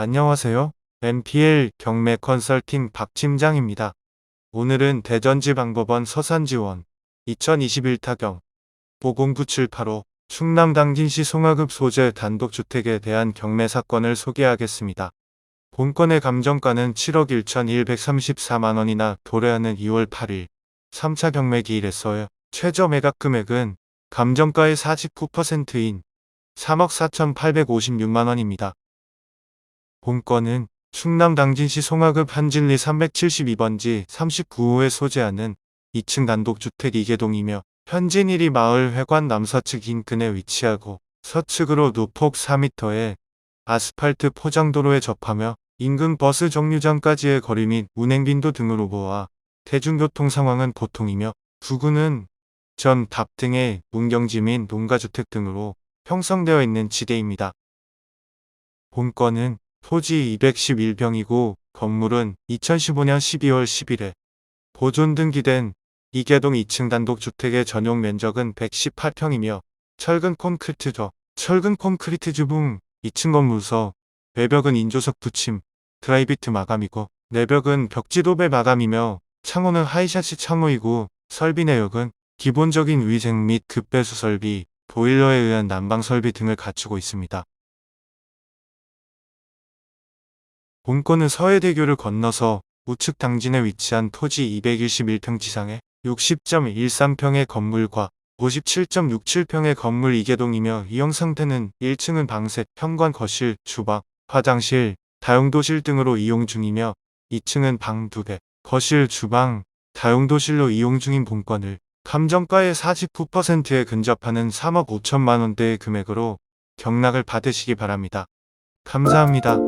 안녕하세요. NPL 경매 컨설팅 박 팀장입니다. 오늘은 대전지방법원 서산지원 2021 타경 보공9785 충남 당진시 송화급 소재 단독주택에 대한 경매 사건을 소개하겠습니다. 본건의 감정가는 7억 1,134만원이나 도래하는 2월 8일 3차 경매 기일에서요. 최저 매각 금액은 감정가의 49%인 3억 4,856만원입니다. 본건은 충남 당진시 송화급 한진리 372번지 39호에 소재하는 2층 단독주택 이계동이며 현진 1리 마을 회관 남서측 인근에 위치하고 서측으로 노폭 4m의 아스팔트 포장도로에 접하며 인근 버스 정류장까지의 거리 및 운행빈도 등으로 보아 대중교통 상황은 보통이며 부근은 전, 답 등의 문경지 및 농가주택 등으로 형성되어 있는 지대입니다. 본건은 토지 211평이고 건물은 2015년 12월 10일에 보존 등기된 이계동 2층 단독주택의 전용 면적은 118평이며 철근 콘크리트조, 철근 콘크리트 주붕 2층 건물서 외벽은 인조석 붙임, 드라이비트 마감이고 내벽은 벽지도배 마감이며 창호는 하이샤시 창호이고 설비 내역은 기본적인 위생 및 급배수 설비, 보일러에 의한 난방 설비 등을 갖추고 있습니다. 본건은 서해대교를 건너서 우측 당진에 위치한 토지 221평 지상에 60.13평의 건물과 57.67평의 건물 이계동이며 이용 상태는 1층은 방세, 현관 거실, 주방, 화장실, 다용도실 등으로 이용 중이며 2층은 방 2개, 거실, 주방, 다용도실로 이용 중인 본건을 감정가의 49%에 근접하는 3억 5천만 원대의 금액으로 경락을 받으시기 바랍니다. 감사합니다.